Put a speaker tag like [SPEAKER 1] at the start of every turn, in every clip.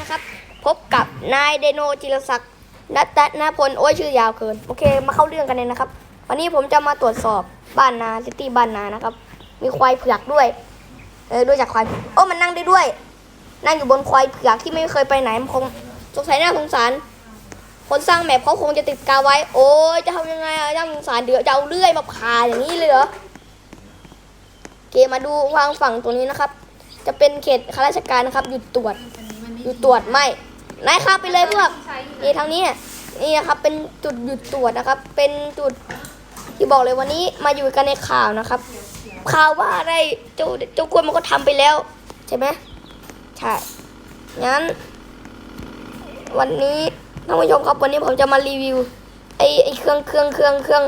[SPEAKER 1] นะครับ พบกับนายไดโนจิรศักดิ์นัตนพลโอ้ยชื่อยาวเกิน โอเค มาเข้าเรื่องกันเลยนะครับ วันนี้ผมจะมาตรวจสอบบ้านนาซิตี้บ้านนานะครับ มีควายเผือกด้วย เออด้วยจากควายโอ้มันนั่งได้ด้วย นั่งอยู่บนควายเผือกที่ไม่เคยไปไหนมันคงสงสัยน่าสงสาร คนสร้างแมพเขาคงจะติดกาวไว้ โอ้ยจะทำยังไงน่าสงสารเดี๋ยวจะเอาเลื่อยมาผ่าอย่างนี้เลยเหรอโอเคมาดูวางฝั่งตรงนี้นะครับ จะเป็นเขตข้าราชการนะครับ หยุดตรวจ ยุดตรวจไม่นายข้าไปเลยพวกนี่ทางนี้นี่นะครับเป็นจุดหยุดตรวจนะครับ เป็นจุดที่บอกเลยวันนี้มาอยู่กันในข่าวนะครับ ข่าวว่าอะไรเจ้าเจ้ากล้วยมันก็ทำไปแล้ว ใช่ไหมใช่งั้น วันนี้ท่านผู้ชมครับวันนี้ผมจะมารีวิวไอไอเครื่องเครื่องเครื่องเครื่อง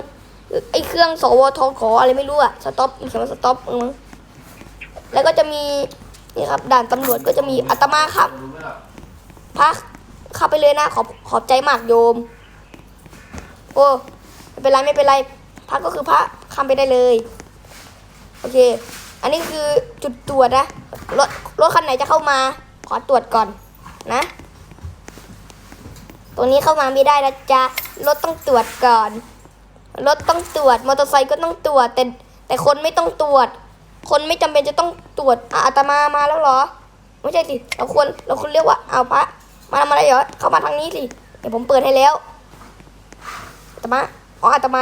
[SPEAKER 1] ไอเครื่องสวทขออะไรไม่รู้อะสต็อปเขียนว่าสต็อปมั้งแล้วก็จะมีนี่ครับด่านตำรวจก็จะมีอัตมาครับ พักเข้าไปเลยนะ ขอบขอบใจมากโยม โอ้ไม่เป็นไรไม่เป็นไรพักก็คือพระข้าไปได้เลย โอเค อันนี้คือจุดตรวจนะรถรถคันไหนจะเข้ามา ขอตรวจก่อนนะ ตรงนี้เข้ามาไม่ได้นะจ๊ะรถต้องตรวจก่อนรถต้องตรวจมอเตอร์ไซค์ก็ต้องตรวจแต่แต่คนไม่ต้องตรวจ คนไม่จำเป็นจะต้องตรวจอะอาตมามาแล้วเหรอ ไม่ใช่สิเราควรเราควรเรียกว่าเอาพระ มาทำอะไรเหรอเข้ามาทางนี้สิเดี๋ยวผมเปิดให้แล้วอาตมาอ๋ออาตมา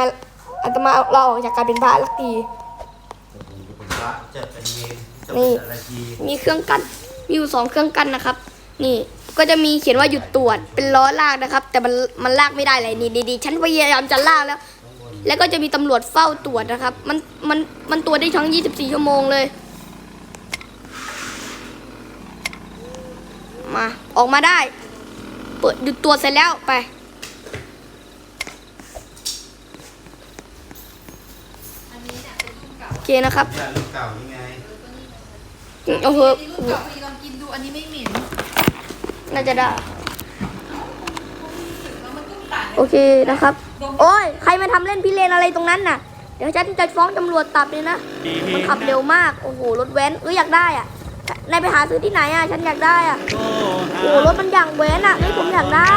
[SPEAKER 1] อาตมาเราออกจากการเป็นพระลักที
[SPEAKER 2] จะเป็นพระจะเป็นเนรจะ
[SPEAKER 1] นี่
[SPEAKER 2] เป็นอะไรที
[SPEAKER 1] มีเครื่องกันมีอยู่สองเครื่องกันนะครับ นี่ก็จะมีเขียนว่าหยุดตรวจเป็นล้อลากนะครับ แต่มันมันลากไม่ได้เลยนี่ดีๆฉันพยายามจะลากแล้ว แล้วก็จะมีตำรวจเฝ้าตรวจนะครับ มันมันมันตรวจได้ทั้ง 24 ชั่วโมงเลย มาออกมาได้ เปิดหยุดตรวจเสร็จแล้วไป โอเคนะครับ
[SPEAKER 2] นี่ลูกเก่านี่ไง
[SPEAKER 1] เอาเถอะ
[SPEAKER 3] นี่ลูกเก่าพี่ลองกินดูอันนี้ไม่เหม็น
[SPEAKER 1] น่าจะได้
[SPEAKER 3] แล้วมันก็ต่าง
[SPEAKER 1] โอเคนะครับ โอ้ยใครมาทำเล่นพิเรนอะไรตรงนั้นน่ะ เดี๋ยวฉันจะฟ้องตำรวจตับเลยนะ มันขับเร็วมาก โอ้โห รถแว้นเอ้ยอยากได้อะ นายไปหาซื้อที่ไหนอะ ฉันอยากได้อะ โอ้โหรถมันอย่างแว้นอะไม่ผมอยากได้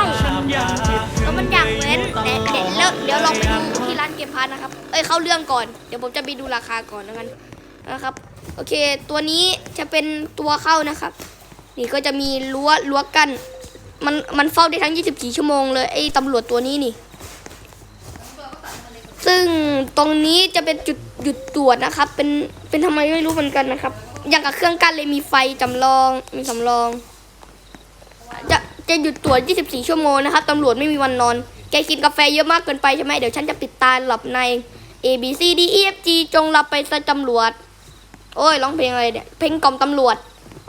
[SPEAKER 1] รถมันอย่างแว้นเดี๋ยวเดี๋ยวแล้วเดี๋ยวลองไปดูที่ร้านเก็บพันนะครับ เอ้ยเข้าเรื่องก่อน เดี๋ยวผมจะไปดูราคาก่อนแล้วกันนะครับ โอเค ตัวนี้จะเป็นตัวเข้านะครับ นี่ก็จะมีรั้วรั้วกันมันมันเฝ้าได้ทั้ง 24 ชั่วโมงเลยไอ้ตำรวจตัวนี้นี่ ซึ่งตรงนี้จะเป็นจุดหยุดตรวจนะครับ เป็นเป็นทำไมไม่รู้เหมือนกันนะครับ อย่างกับเครื่องกั้นเลยมีไฟจำลองมีสำรอง จะจะหยุดตรวจ 24 ชั่วโมงนะครับตำรวจไม่มีวันนอน แกกินกาแฟเยอะมากเกินไปใช่ไหมเดี๋ยวฉันจะปิดตาหลับใน A B C D E F G จงหลับไปซะตำรวจ โอ้ยร้องเพลงอะไรเนี่ยเพลงกล่อมตำรวจ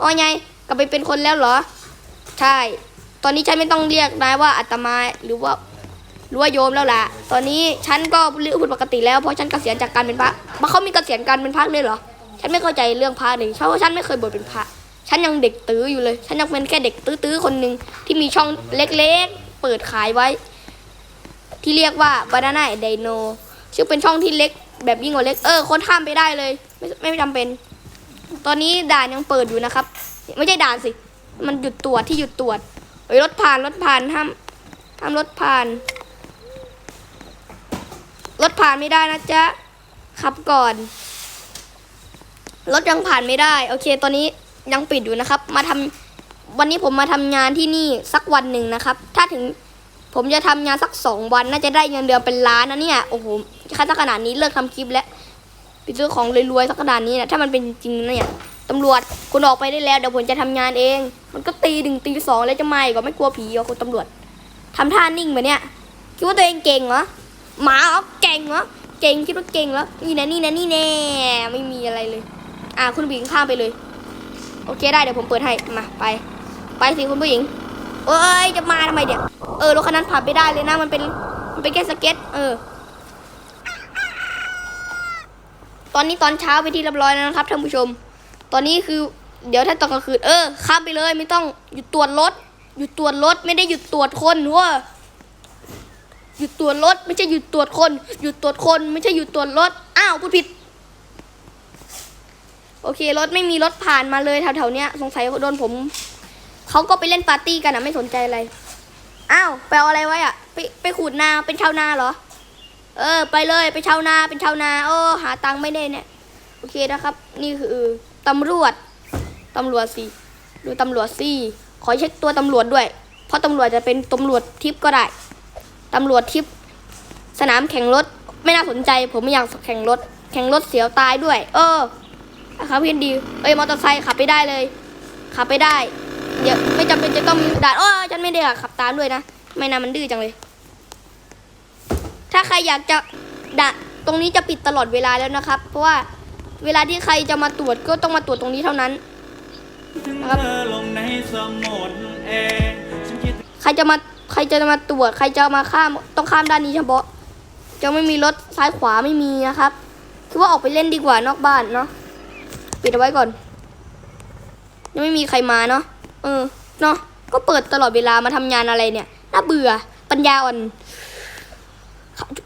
[SPEAKER 1] อ๋อไงกลับไปเป็นคนแล้วเหรอ ใช่ ตอนนี้ฉันไม่ต้องเรียกนายว่าอาตมาหรือว่าหรือว่าโยมแล้วล่ะ ตอนนี้ฉันก็พูดปกติแล้วเพราะฉันเกษียณจากการเป็นพระมาเขามีเกษียณการเป็นพระเลยเหรอ ฉันไม่เข้าใจเรื่องพระเลยเพราะว่าฉันไม่เคยบวชเป็นพระ ฉันยังเด็กตื้ออยู่เลย ฉันยังเป็นแค่เด็กตื้อๆคนหนึ่งที่มีช่องเล็กๆ เปิดขายไว้ ที่เรียกว่า Banana Dino ชื่อเป็นช่องที่เล็กแบบยิ่งกว่าเล็ก เออ คนข้ามไปได้เลย ไม่ไม่จำเป็น ตอนนี้ด่านยังเปิดอยู่นะครับ ไม่ใช่ด่านสิ มันหยุดตรวจที่หยุดตรวจเฮ้ยรถผ่านรถผ่านห้ามห้ามรถผ่าน รถผ่านไม่ได้นะจ๊ะขับก่อน รถยังผ่านไม่ได้ โอเค ตอนนี้ยังปิดอยู่นะครับ มาทำวันนี้ผมมาทำงานที่นี่สักวันหนึ่งนะครับ ถ้าถึงผมจะทำงานสักสองวันน่าจะได้เงินเดือนเป็นล้านนะเนี่ยโอ้โหค่าสักขนาดนี้เลิกทำคลิปแล้วไปซื้อของรวยๆสักขนาดนี้นะถ้ามันเป็นจริงนะเนี่ยตำรวจคุณออกไปได้แล้วเดี๋ยวผมจะทำงานเอง มันก็ตีหนึ่งตีสองแล้วจะไม่ก็ไม่กลัวผีเหรอคุณตำรวจทำท่านิ่งแบบเนี้ยคิดว่าตัวเองเก่งเหรอหมาเหรอเก่งเหรอเก่งคิดว่าเก่งเหรอนี่นะนี่นะนี่แน่ไม่มีอะไรเลย อ่าคุณผู้หญิงข้ามไปเลย โอเคได้เดี๋ยวผมเปิดให้มาไป ไปสิคุณผู้หญิงเอ้ยจะมาทำไมเดี๋ยวเออรถคันนั้นผ่านไปได้เลยนะมันเป็นมันเป็นแค่สเก็ต เออ ตอนนี้ตอนเช้าไปที่เรียบร้อยแล้วนะครับท่านผู้ชม ตอนนี้คือเดี๋ยวถ้าตอนกลางคืนเออข้ามไปเลยไม่ต้องหยุดตรวจรถหยุดตรวจรถไม่ได้หยุดตรวจคนเว้ยหยุดตรวจรถไม่ใช่หยุดตรวจคน หยุดตรวจคนไม่ใช่หยุดตรวจรถอ้าวพูดผิด โอเครถไม่มีรถผ่านมาเลยแถวๆเนี้ย สงสัยโดนผม เขาก็ไปเล่นปาร์ตี้กันอะไม่สนใจอะไร อ้าวไปเอาอะไรไว้อะไปไปขูดนาเป็นชาวนาเหรอ เออ ไปเลยไปชาวนาเป็นชาวนา โอ้หาตังค์ไม่ได้เนี่ย โอเคนะครับ นี่คือตำรวจตำรวจสิดูตำรวจสิขอเช็คตัวตำรวจด้วย เพราะตำรวจจะเป็นตำรวจทิพย์ก็ได้ตำรวจทิพย์สนามแข่งรถไม่น่าสนใจ ผมไม่อยากแข่งรถ แข่งรถเสียวตายด้วย เออ นะครับเพียนดีเอ้ยมอเตอร์ไซค์ขับไปได้เลย ขับไปได้เดี๋ยวไม่จำเป็นจะต้องมีด่านโอ้ฉันไม่ได้ขับตามด้วยนะไม่น่ามันดื้อจังเลย ถ้าใครอยากจะด่าตรงนี้จะปิดตลอดเวลาแล้วนะครับ เพราะว่าเวลาที่ใครจะมาตรวจก็ต้องมาตรวจตรงนี้เท่านั้นนะครับ
[SPEAKER 4] ในสมุดเองฉันคิด
[SPEAKER 1] ใครจะมาใครจะมาตรวจ ใครจะมาข้ามต้องข้ามด้านนี้เฉพาะจะไม่มีรถซ้ายขวาไม่มีนะครับ คือว่าออกไปเล่นดีกว่านอกบ้านเนาะ ปิดเอาไว้ก่อน ยังไม่มีใครมาเนาะ เออ เนาะ ก็เปิดตลอดเวลามาทำงานอะไรเนี่ย น่าเบื่อ ปัญญาอ่อน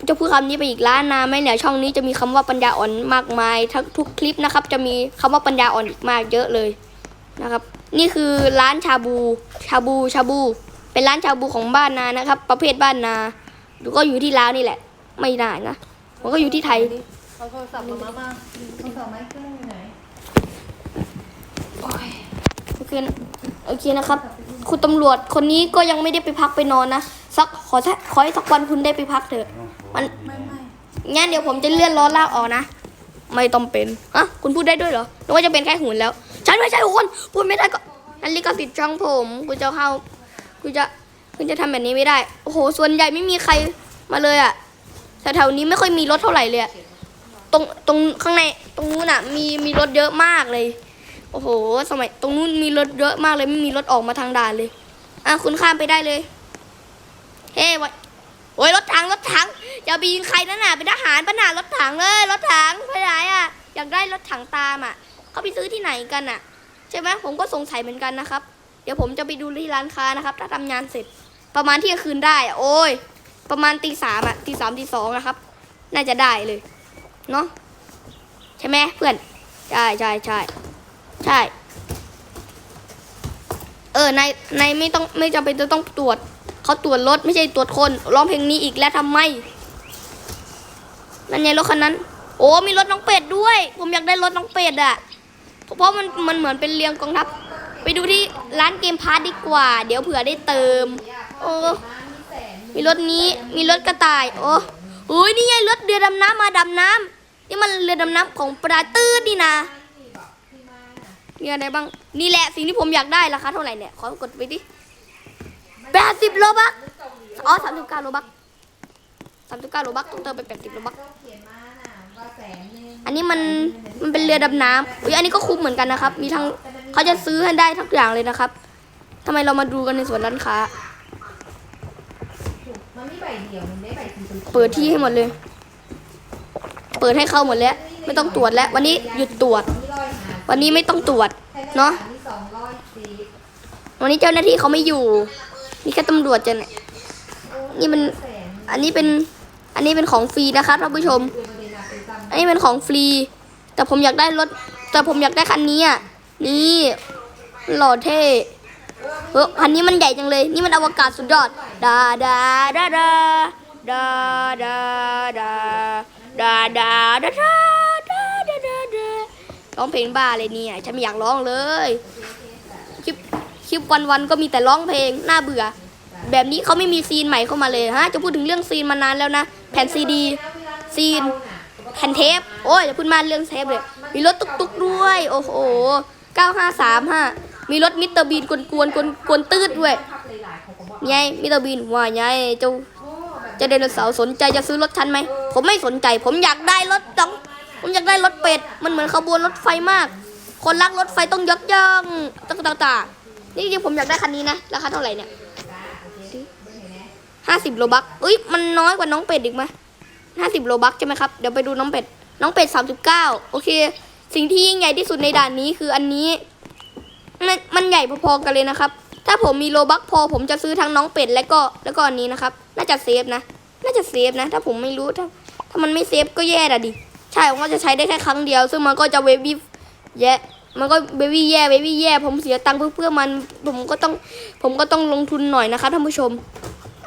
[SPEAKER 1] จะพูดคำนี้ไปอีกล้านนาไหมเนี่ย ช่องนี้จะมีคำว่าปัญญาอ่อนมากมาย ทั้งทุกคลิปนะครับ จะมีคำว่าปัญญาอ่อนอีกมากเยอะเลยนะครับ นี่คือร้านชาบู ชาบู ชาบู เป็นร้านชาบูของบ้านนานะครับ ประเภทบ้านนาดูก็อยู่ที่ลาวนี่แหละ ไม่ได้นะ มันก็อยู่ที่ไทย
[SPEAKER 3] เอาโทรศัพท์มามามาโทรศัพท์ไม้เครื่องอยู่ไหน
[SPEAKER 1] โอเคโอเคนะครับ คุณตำรวจคนนี้ก็ยังไม่ได้ไปพักไปนอนนะสักขอขอให้สักวันคุณได้ไปพักเถอะ มันงั้นเดี๋ยวผมจะเลื่อนล้อลากออกนะ ไม่ต้องเป็นอะคุณพูดได้ด้วยเหรอนึกว่าจะเป็นแค่หุ่นแล้ว ฉันไม่ใช่หุ่นพูดไม่ได้ก็นั่นลิขสิทธิ์ช่องผมคุณจะเข้าคุณจะคุณจะทำแบบนี้ไม่ได้โอ้โหส่วนใหญ่ไม่มีใครมาเลยอะแถวๆนี้ไม่ค่อยมีรถเท่าไหร่เลยตรงตรงข้างในตรงนู้นอะมีมีรถเยอะมากเลย โอ้โห สมัยตรงนู้นมีรถเยอะมากเลยไม่มีรถออกมาทางด่านเลย อะคุณข้ามไปได้เลย เฮ้ยไวโอ้ยรถถังรถถังอย่าไปยิงใครนั่นน่ะเป็นทหารปะน่ะรถถังเลยรถถังไปไหนอะ อยากได้รถถังตามอะเขาไปซื้อที่ไหนกันอะ ใช่ไหมผมก็สงสัยเหมือนกันนะครับ เดี๋ยวผมจะไปดูที่ร้านค้านะครับ ถ้าทำงานเสร็จประมาณเที่ยงคืนได้อะโอ้ย ประมาณตีสามอะตีสามตีสองนะครับ น่าจะได้เลยเนาะใช่ไหมเพื่อนใช่ใช่ใช่ ใช่ เออนายนายไม่ต้องไม่จำเป็นจะต้องตรวจเขาตรวจรถไม่ใช่ตรวจคนร้องเพลงนี้อีกแล้วทำไม นั่นไงรถคันนั้น โอ้มีรถน้องเป็ดด้วย ผมอยากได้รถน้องเป็ดอะเพราะมันมันเหมือนเป็นเรียงกองทัพ ไปดูที่ร้านเกมพาร์ทดีกว่า เดี๋ยวเผื่อได้เติม โอ้มีรถนี้มีรถกระต่าย โอ้โอ้ยนี่ไงรถเรือดำน้ำมาดำน้ำนี่มันเรือดำน้ำของปลาตื้นนี่นะ มีอะไรบ้าง นี่แหละสิ่งที่ผมอยากได้ราคาเท่าไหร่เนี่ย ขอกดไปดิแปดสิบโลบักอ๋อสามสิบเก้าโลบักสามสิบเก้าโลบักต้องเติมไปแปดสิบโลบักอันนี้มันมันเป็นเรือดำน้ำอุ้ยอันนี้ก็คุ้มเหมือนกันนะครับ มีทั้งเขาจะซื้อให้ได้ทุกอย่างเลยนะครับทำไมเรามาดูกันในส่วนร้านค้า
[SPEAKER 3] เปิ
[SPEAKER 1] ดที่ให้หมดเลย เปิดให้เข้าหมดแล้ว ไม่ต้องตรวจแล้ว วันนี้หยุดตรวจ วันนี้ไม่ต้องตรวจเนาะวันนี้เจ้าหน้าที่เขาไม่อยู่ นี่แค่ตำรวจจะเนี่ยนี่มันอันนี้เป็นอันนี้เป็นของฟรีนะครับท่านผู้ชม
[SPEAKER 3] อันนี้เป็น
[SPEAKER 1] ของฟรี แต่ผมอยากได้รถ แต่ผมอยากได้คันนี้อะนี่หล่อเท่เฮ้ยคันนี้มันใหญ่จังเลย นี่มันอวกาศสุดยอดดาดาดาดาดาดาดาดาดาดา ร้องเพลงบ้าเลยเนี่ยฉันไม่อยากร้องเลยคลิปคลิปวันๆก็มีแต่ร้องเพลงน่าเบื่อ แบบนี้เขาไม่มีซีนใหม่เข้ามาเลยฮะจะพูดถึงเรื่องซีนมานานแล้วนะแผ่นซีดีซีนแผ่นเทปโอ้ยอย่าพูดมาเรื่องเทปเลยมีรถตุกๆด้วยโอ้โห9535มีรถมิสเตอร์บีนกวนๆกวนกวนตืดด้วยไงมิสเตอร์บีนว่าไงเจ้าจ้าไดโนเสาร์สนใจจะซื้อรถฉันไหม ผมไม่สนใจ ผมอยากได้รถดอง ผมอยากได้รถเป็ด มันเหมือนขบวนรถไฟมาก คนรักรถไฟต้องยกย่องต่างๆนี่จริงผมอยากได้คันนี้นะ ราคาเท่าไหร่เนี่ยห้าสิบโลบักเอ้ยมันน้อยกว่าน้องเป็ดอีกไหมห้าสิบโลบักใช่ไหมครับ เดี๋ยวไปดูน้องเป็ด น้องเป็ดสามสิบเก้าโอเค สิ่งที่ยิ่งใหญ่ที่สุดในด่านนี้คืออันนี้ มันมันใหญ่พอๆกันเลยนะครับ ถ้าผมมีโลบักพอ ผมจะซื้อทั้งน้องเป็ดและก็แล้วก็อันนี้นะครับ น่าจะเซฟนะ น่าจะเซฟนะ ถ้าผมไม่รู้ถ้า ถ้ามันไม่เซฟก็แย่อะดิ ใช่ผมก็จะใช้ได้แค่ครั้งเดียว ซึ่งมันก็จะเวฟวิฟแย่มันก็เบบี้แย่เบบี้แย่ผมเสียตังค์เพื่อเพื่อมันผมก็ต้องผมก็ต้องลงทุนหน่อยนะคะท่านผู้ชม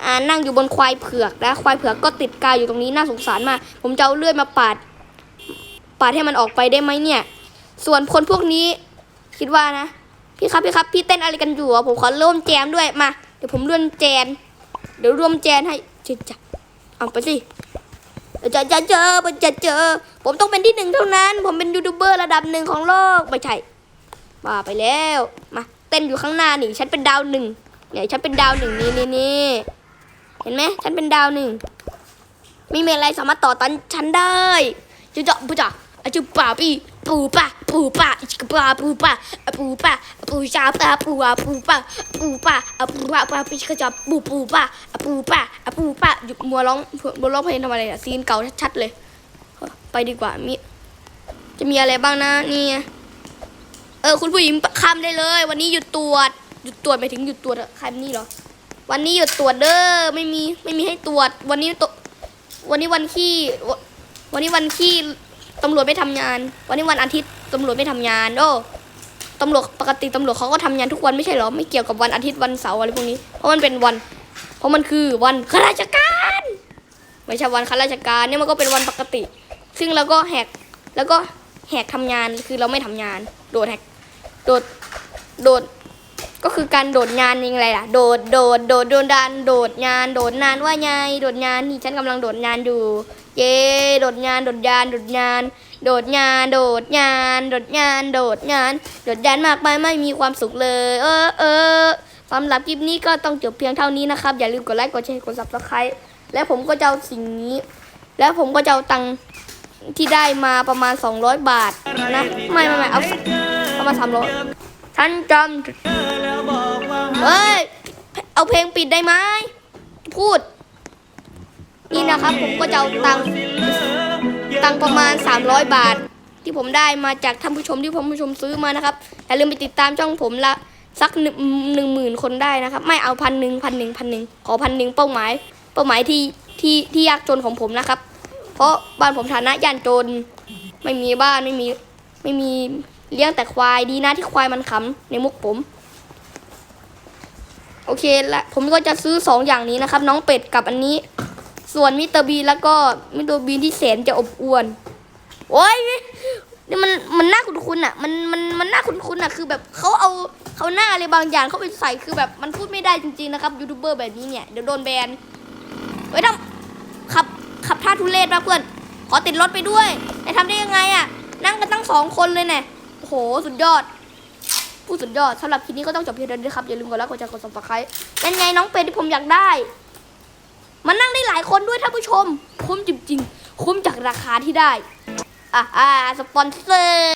[SPEAKER 1] อ่านั่งอยู่บนควายเผือกนะควายเผือกก็ติดกาวอยู่ตรงนี้น่าสงสารมาก ผมจะเอาเลื่อยมาปาด ปาดให้มันออกไปได้ไหมเนี่ย ส่วนคนพวกนี้ คิดว่านะ พี่ครับพี่ครับพี่เต้นอะไรกันอยู่อะผมขอร่วมแจมด้วยมาเดี๋ยวผมร่วมแจนเดี๋ยวร่วมแจนให้จ๊จ้ะเอาไปสิ จะจะเจอมันจะเจอ ผมต้องเป็นที่หนึ่งเท่านั้น ผมเป็นยูทูบเบอร์ระดับหนึ่งของโลกไม่ใช่มาไปแล้ว มาเต้นอยู่ข้างหน้านี่ ฉันเป็นดาวหนึ่งเนี่ยฉันเป็นดาวหนึ่งนี่นี่นี่เห็นไหมฉันเป็นดาวหนึ่งไม่มีอะไรสามารถต่อตันฉันได้จุจ๊ะปุ๊จ๊ะอจุป่าปี ปูปะปูปะอิชกป่าปูปะอปูปะอปูชาปะปูอะปูปะปูปะอปูป่ะป่ะปิชกจับปูปูปะอปูปะอปูปะหยุดมัวร้องมัวร้องเพลงทำอะไรเนี่ยซีนเก่าชัดๆเลย ไปดีกว่ามีจะมีอะไรบ้างนะนี่เออคุณผู้หญิงข้ามได้เลย วันนี้หยุดตรวจหยุดตรวจหมายถึงหยุดตรวจใครนี่เหรอวันนี้หยุดตรวจเด้อไม่มีไม่มีให้ตรวจ วันนี้ตวันนี้วันขี้วันนี้วันขี้ ตำรวจไม่ทำงาน วันนี้วันอาทิตย์ตำรวจไม่ทำงาน โอ้ตำรวจปกติตำรวจเขาก็ทำงานทุกวันไม่ใช่หรอไม่เกี่ยวกับวันอาทิตย์วันเสาร์อะไรพวกนี้เพราะมันเป็นวัน เพราะมันคือวันข้าราชการไม่ใช่วันข้าราชการเนี่ยมันก็เป็นวันปกติ ซึ่งเราก็แหกแล้วก็แหกทำงานคือเราไม่ทำงาน โดดแหกโดดโดดก็คือการโดดงานยังไงล่ะ โดด โดด โดด โดนดานโดดงาน โดดนานว่าไง โดดงานนี่ฉันกำลังโดดงานอยู่ เย้โดดงานโดดยานโดดงาน โดดงานโดดงานโดดงานโดดงานโดดยานมากไปไม่มีความสุขเลย เออเออสำหรับคลิปนี้ก็ต้องจบเพียงเท่านี้นะครับ อย่าลืมกดไลค์กดแชร์กด subscribe และผมก็จะเอาสิ่งนี้ แล้วผมก็จะเอาตังค์ที่ได้มาประมาณ 200 บาทนะไม่ไม่ไม่เอาประมาณ300ฉันจำเฮ้ยเอาเพลงปิดได้ไหมพูด นี่นะครับผมก็จะเอาตังตังประมาณ 300 บาท ที่ผมได้มาจากท่านผู้ชมที่ท่านผู้ชมซื้อมานะครับอย่าลืมไปติดตามช่องผมละสักหนึ่งหนึ่งหมื่นคนได้นะครับ ไม่เอาพันหนึ่งพันหนึ่งพันหนึ่งขอพันหนึ่งเป้าหมาย เป้าหมายที่ที่ที่ยากจนของผมนะครับ เพราะบ้านผมฐานะยานจน ไม่มีบ้านไม่มีไม่มีเลี้ยงแต่ควายดีนะที่ควายมันขำในมุกผม โอเคละผมก็จะซื้อสองอย่างนี้นะครับ น้องเป็ดกับอันนี้ ส่วนมิสเตอร์บีแล้วก็มิสเตอร์บีที่แสนจะอบอวนโอ้ยนี่มันมันน่าคุ้นๆอะ มันมันมันน่าคุ้นๆอะคือแบบเขาเอาเขาหน้าอะไรบางอย่างเขาไปใส่คือแบบมันพูดไม่ได้จริงๆนะครับยูทูบเบอร์แบบนี้เนี่ยเดี๋ยวโดนแบนเฮ้ยทำขับขับท่าทุเรศมาเพื่อน ขอติดรถไปด้วยนายทำได้ยังไงอะ นั่งกันตั้งสองคนเลยเนี่ยโอ้โหสุดยอดผู้สุดยอดสำหรับคลิปนี้ก็ต้องจบเพียงเท่านี้ครับอย่าลืมกดไลค์กดแชร์กดซับสไครต์เป็นไงน้องเป็ดที่ผมอยากได้ มันนั่งได้หลายคนด้วยท่านผู้ชมคุ้มจริงๆคุ้มจากราคาที่ได้อ่าอ่าสปอนเซอร์